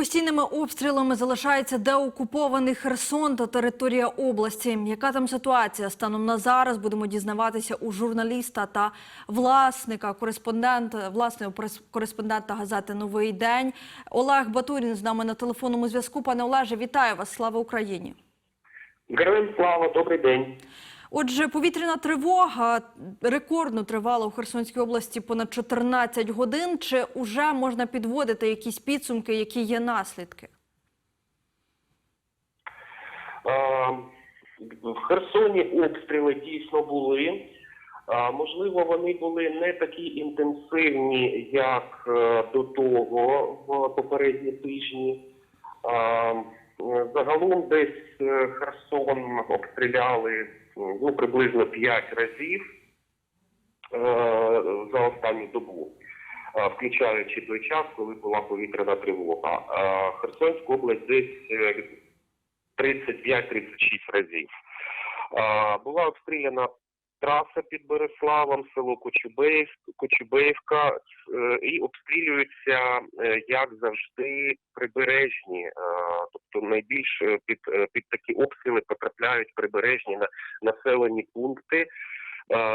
постійними обстрілами залишається деокупований Херсон та територія області. Яка там ситуація станом на зараз? Будемо дізнаватися у журналіста та власника, кореспондента власного кореспондента газети Новий день Олег Батурін з нами на телефонному зв'язку. Пане Олеже, вітаю вас! Слава Україні! Героям слава, добрий день. Отже, повітряна тривога рекордно тривала у Херсонській області понад 14 годин. Чи вже можна підводити якісь підсумки, які є наслідки? В Херсоні обстріли дійсно були. Можливо, вони були не такі інтенсивні, як е, до того в попередні тижні. Загалом десь е, Херсон обстріляли ну, приблизно 5 разів е, за останню добу. е, Включаючи той час, коли була повітряна тривога. Е, Херсонська область десь е, 35-36 разів. Була обстріляна траса під Береславом, село Кочубеїв, Кочубеївка, е, і обстрілюються, е, як завжди, прибережні. е, Тобто найбільш під, під такі обстріли потрапляють прибережні на- населені пункти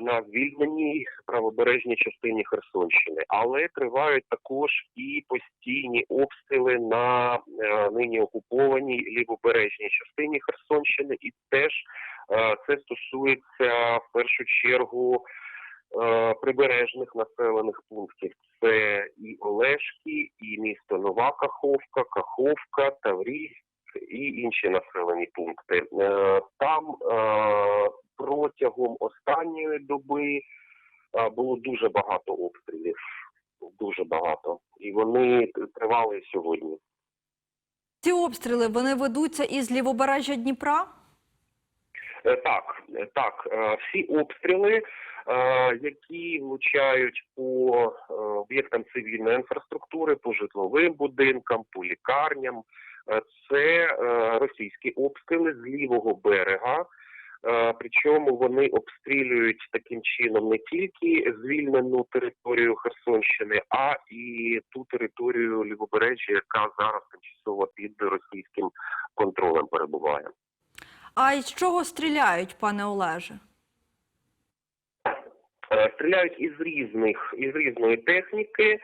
на звільненій правобережній частині Херсонщини, але тривають також і постійні обстріли на нині окупованій лівобережній частині Херсонщини, і теж це стосується в першу чергу е, прибережних населених пунктів. Це і Олешки, і місто Нова Каховка, Каховка, Таврійськ і інші населені пункти. Е, Там е, протягом останньої доби е, було дуже багато обстрілів. Дуже багато. І вони тривали сьогодні. Ці обстріли вони ведуться із лівобережжя Дніпра. Е, Так, е, так, е, всі обстріли, які влучають по об'єктам цивільної інфраструктури, по житловим будинкам, по лікарням, це російські обстріли з лівого берега. Причому вони обстрілюють таким чином не тільки звільнену територію Херсонщини, а і ту територію лівобережжя, яка зараз тимчасово під російським контролем перебуває. А із чого стріляють, пане Олеже? Е, Стріляють із різних із різної техніки.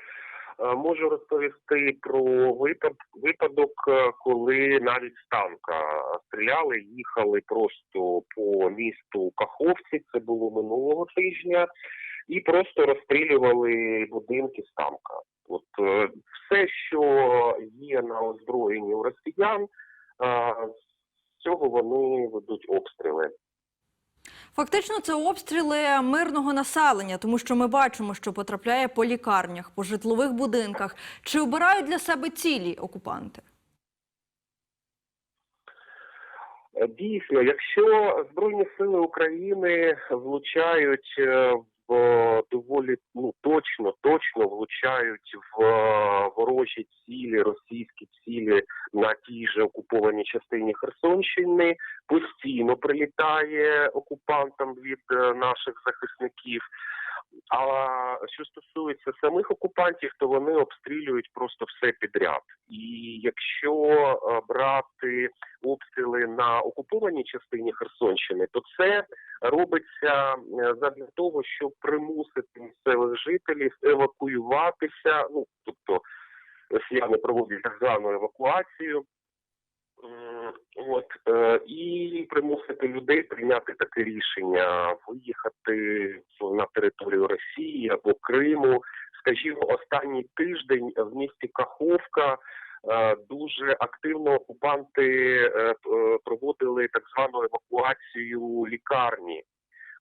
Е, Можу розповісти про випадок, е, коли навіть з танка стріляли, їхали просто по місту Каховці. Це було минулого тижня, і просто розстрілювали будинки з танка. От все, що є на озброєнні у росіян, з цього вони ведуть обстріли. Фактично, це обстріли мирного населення, тому що ми бачимо, що потрапляє по лікарнях, по житлових будинках. Чи обирають для себе цілі окупанти? Дійсно, якщо Збройні сили України влучають в е, доволі ну точно, точно влучають в е, ворожі цілі, російські цілі на тій же окупованій частині Херсонщини, постійно прилітає окупантам від е, наших захисників. А що стосується самих окупантів, то вони обстрілюють просто все підряд. І якщо е, брати обстріли на окупованій частині Херсонщини, то це робиться е, задля того, щоб примусити місцевих жителів евакуюватися. Ну тобто росіяни проводять так звану евакуацію. М, От е, і примусити людей прийняти таке рішення виїхати на територію Росії або Криму. Скажімо, останній тиждень в місті Каховка е, дуже активно окупанти е, е, проводили так звану евакуацію лікарні.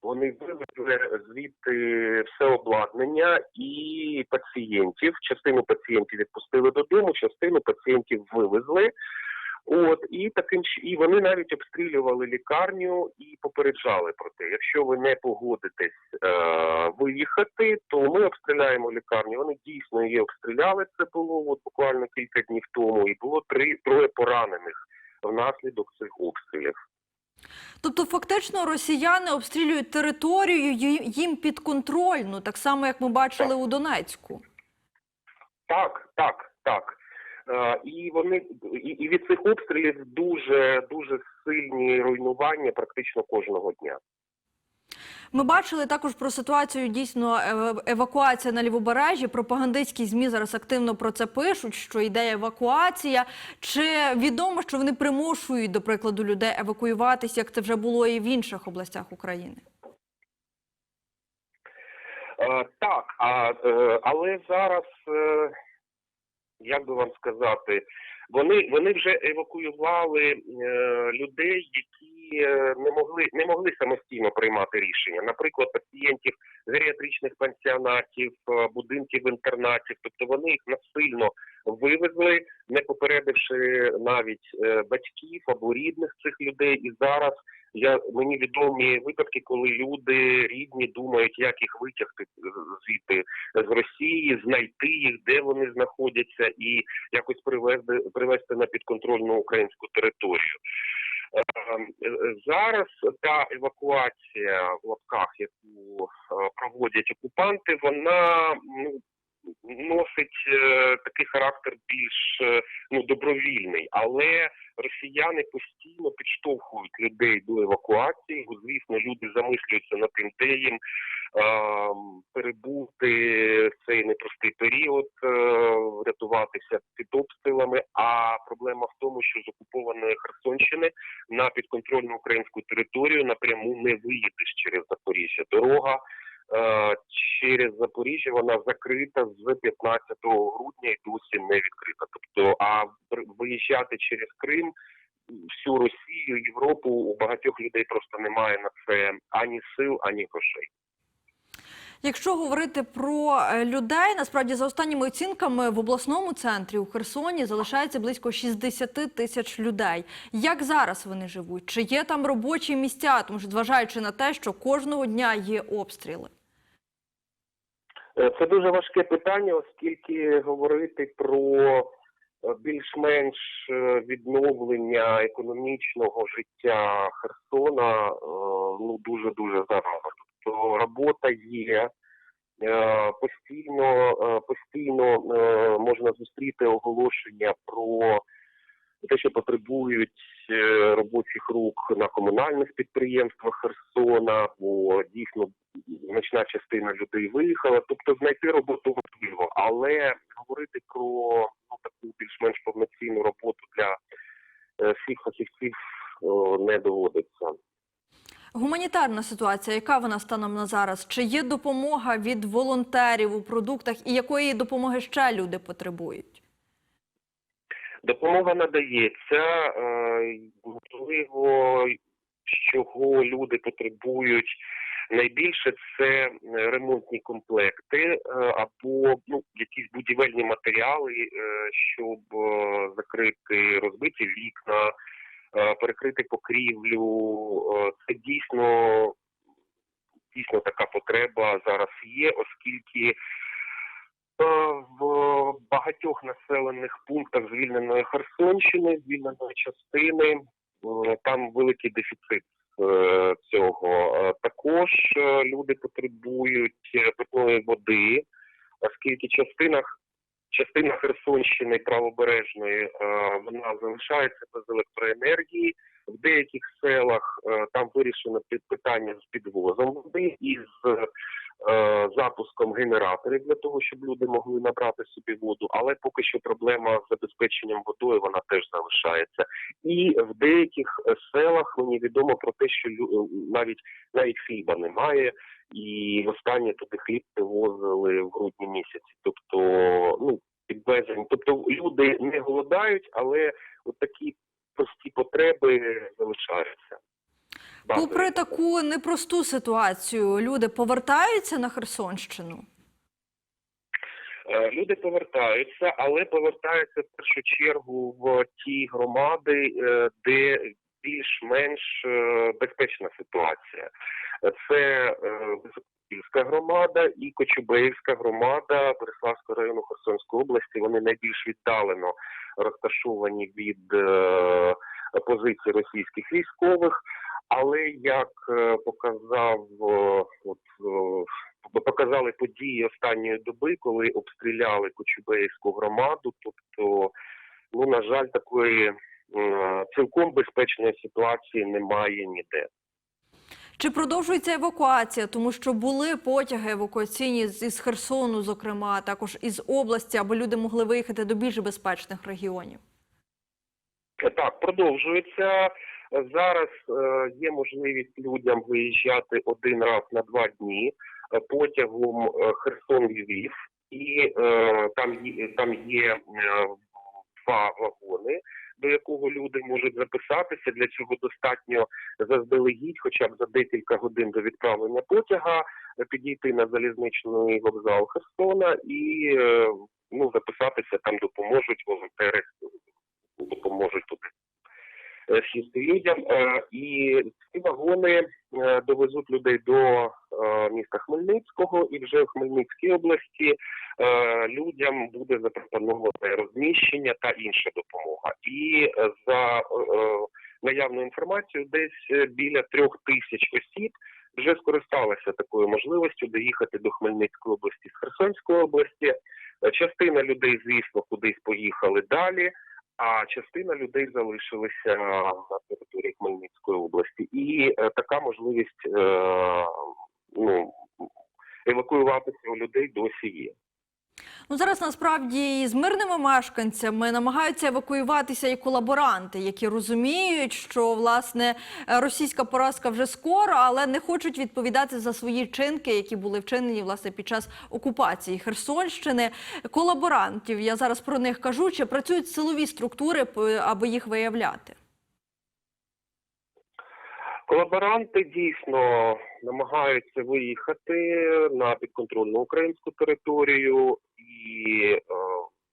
Вони вивезли звідти все обладнання і пацієнтів. Частину пацієнтів відпустили додому, частину пацієнтів вивезли. От і таким і вони навіть обстрілювали лікарню і попереджали про те, якщо ви не погодитесь е, виїхати, то ми обстріляємо лікарню. Вони дійсно її обстріляли. Це було от буквально кілька днів тому, і було три троє поранених внаслідок цих обстрілів. Тобто, фактично, росіяни обстрілюють територію їм підконтрольну, так само як ми бачили у Донецьку. Так, так, так. Е, І вони і, від цих обстрілів дуже дуже сильні руйнування практично кожного дня. Ми бачили також про ситуацію дійсно е, евакуація на лівобережжі. Пропагандистські змі зараз активно про це пишуть, що йде евакуація. Чи відомо, що вони примушують, до прикладу, людей евакуюватися, як це вже було і в інших областях України? Е, Так, але зараз, як би вам сказати, вони, вони вже евакуювали е, людей, які е, не могли не могли самостійно приймати рішення. Наприклад, пацієнтів геріатричних пансіонатів, е, будинків інтернатів. Тобто вони їх насильно вивезли, не попередивши навіть е, батьків або рідних цих людей. І зараз я мені відомі випадки, коли люди рідні думають, як їх витягти звідти з Росії, знайти їх, де вони знаходяться, і якось привезти привезти на підконтрольну українську територію. Е, е, Зараз та евакуація в лапках, яку е, проводять окупанти, вона ну носить такий характер більш ну добровільний, але росіяни постійно підштовхують людей до евакуації. Звісно, люди замислюються над тим, де їм перебути цей непростий період, е, врятуватися під обстрілами. А проблема в тому, що з окупованої Херсонщини на підконтрольну українську територію напряму не виїдеш через Запоріжжя. Дорога е, через Запоріжжя вона закрита з 15 грудня і досі не відкрита. Тобто, а виїжджати через Крим. Всю Росію, Європу у багатьох людей просто немає на це ані сил, ані грошей. Якщо говорити про е, людей, насправді за останніми оцінками в обласному центрі у Херсоні залишається близько 60 тисяч людей. Як зараз вони живуть? Чи є там робочі місця? Тому що зважаючи на те, що кожного дня є обстріли. Е, Це дуже важке питання, оскільки говорити про е, більш-менш відновлення економічного життя Херсона ну дуже дуже зарано. Тобто робота є. е, Постійно, е, постійно е, можна зустріти оголошення про те, що потребують робочих рук на комунальних підприємствах Херсона, бо дійсно значна частина людей виїхала. Тобто знайти роботу можливо, але говорити про ну, таку більш-менш повноцінну роботу для всіх фахівців не доводиться. Гуманітарна ситуація, яка вона станом на зараз? Чи є допомога від волонтерів у продуктах і якої допомоги ще люди потребують? Допомога надається, е, можливо, чого люди потребують найбільше, це ремонтні комплекти е, або ну, якісь будівельні матеріали, е, щоб е, закрити розбиті вікна, е, перекрити покрівлю. Е, Це дійсно, дійсно така потреба зараз є, оскільки. Е, В багатьох населених пунктах звільненої Херсонщини, звільненої частини, е, там великий дефіцит е, цього. Е, Також е, люди потребують е, питної води, оскільки частина частина Херсонщини правобережної е, вона залишається без електроенергії. В деяких селах е, там вирішено пи- питання з підвозом води і з запуском генераторів для того, щоб люди могли набрати собі воду. Але поки що проблема з забезпеченням водою вона теж залишається. І в деяких е, селах мені відомо про те, що е, навіть навіть хліба немає, і востаннє туди хліб привозили в грудні місяці. Тобто, ну підвезення. Тобто люди не голодають, але от такі прості потреби залишаються. Попри таку непросту ситуацію, люди повертаються на Херсонщину. Е, Люди повертаються, але повертаються в першу чергу в ті громади, е, де більш-менш е, безпечна ситуація. Це Високопільська громада і Кочубеївська громада Береславського району Херсонської області. Вони найбільш віддалено розташовані від позицій російських військових. Але як е, показав е, от, е, показали події останньої доби, коли обстріляли Кочубеївську громаду. Тобто, ну на жаль, такої цілком безпечної ситуації немає ніде. Чи продовжується евакуація? Тому що були потяги евакуаційні з Херсону, зокрема, також із області, аби люди могли виїхати до більш безпечних регіонів. Так, продовжується. Зараз е, є можливість людям виїжджати один раз на два дні е, потягом е, Херсон-Львів, і е, там є, там є два вагони, до якого люди можуть записатися. Для цього достатньо заздалегідь, хоча б за декілька годин до відправлення потяга, підійти на залізничний вокзал Херсона і ну, записатися там допоможуть волонтери, допоможуть туди сісти людям. Е, І ці вагони е, довезуть людей до е, міста Хмельницького, і вже в Хмельницькій області е, людям буде запропоноване розміщення та інша допомога. І е, за е, наявною інформацією, десь е, біля трьох тисяч осіб вже скористалися такою можливістю доїхати до Хмельницької області з Херсонської області. Е, Частина людей, звісно, кудись поїхали далі, а частина людей залишилися на території Хмельницької області. І е, така можливість е, ну, евакуюватися у людей досі є. Ну зараз насправді з мирними мешканцями намагаються евакуюватися і колаборанти, які розуміють, що власне російська поразка вже скоро, але не хочуть відповідати за свої чинки, які були вчинені власне під час окупації Херсонщини. Колаборантів я зараз про них кажу. Чи працюють силові структури, аби їх виявляти? Колаборанти дійсно намагаються виїхати на підконтрольну українську територію і, е,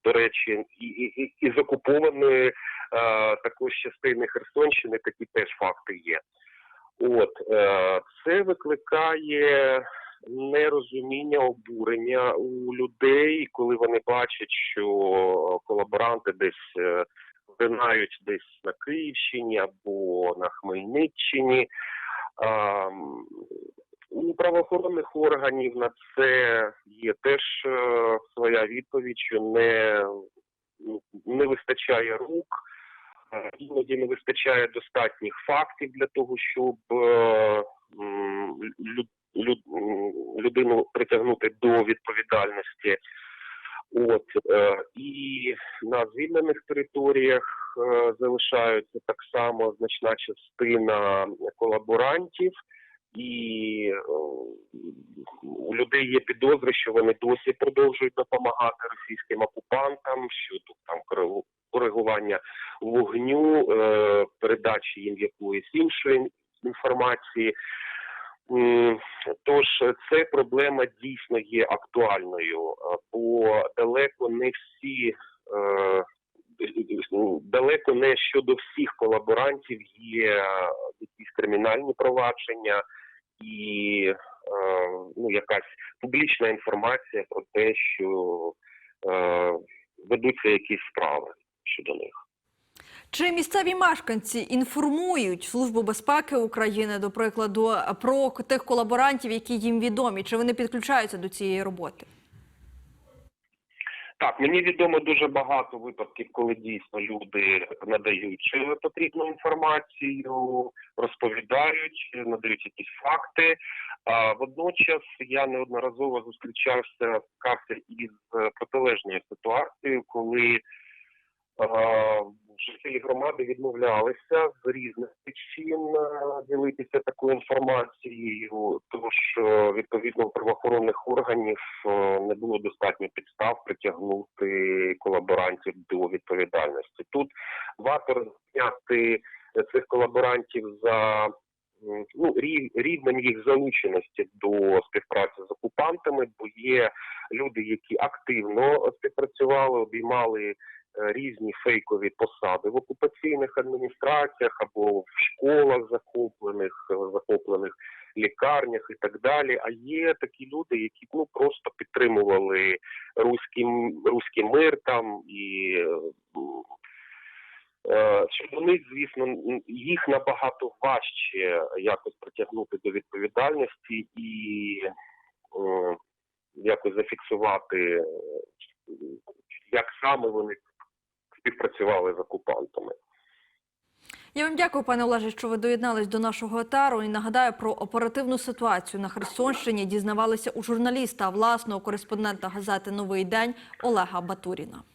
до речі, і, і, і- з окупованої е, також частини Херсонщини такі теж факти є. От е, це викликає нерозуміння, обурення у людей, коли вони бачать, що колаборанти десь винають десь на Київщині або на Хмельниччині. У правоохоронних органів на це є теж е, своя відповідь, що не, не вистачає рук, е, іноді не вистачає достатніх фактів для того, щоб е, м, лю- лю- людину притягнути до відповідальності. От е, і на звільнених територіях е, залишаються так само значна частина колаборантів, і е, у людей є підозри, що вони досі продовжують допомагати російським окупантам щодо там коригу- коригування вогню, передачі їм якоїсь іншої інформації. Тож це проблема дійсно є актуальною, е, бо далеко не всі е, ну, далеко не щодо всіх колаборантів є якісь кримінальні провадження і е, ну, якась публічна інформація про те, що ведуться якісь справи щодо них. Чи місцеві мешканці інформують Службу безпеки України, до прикладу, про тих колаборантів, які їм відомі? Чи вони підключаються до цієї роботи? Так, мені відомо дуже багато випадків, коли дійсно люди надають потрібну інформацію, розповідають, надають якісь факти. А водночас я неодноразово зустрічався із е, протилежною ситуацією, коли жителі громади відмовлялися з різних причин е, ділитися такою інформацією, тому що відповідно правоохоронних органів е, не було достатньо підстав притягнути колаборантів до відповідальності. Тут варто розняти цих колаборантів за ну, рів- рівнем їх залученості до співпраці з окупантами, бо є люди, які активно співпрацювали, обіймали е, різні фейкові посади в окупаційних адміністраціях або в школах захоплених, е, захоплених лікарнях і так далі. А є такі люди, які ну просто підтримували руський, руський мир там і. е, м, Е, Щодо них, звісно, їх набагато важче якось притягнути до відповідальності, і е, якось зафіксувати, е, як саме вони співпрацювали з окупантами. Я вам дякую, пане Олеже, що ви доєднались до нашого етару. І нагадаю про оперативну ситуацію на Херсонщині. Дізнавалися у журналіста, власного кореспондента газети Новий день Олега Батуріна.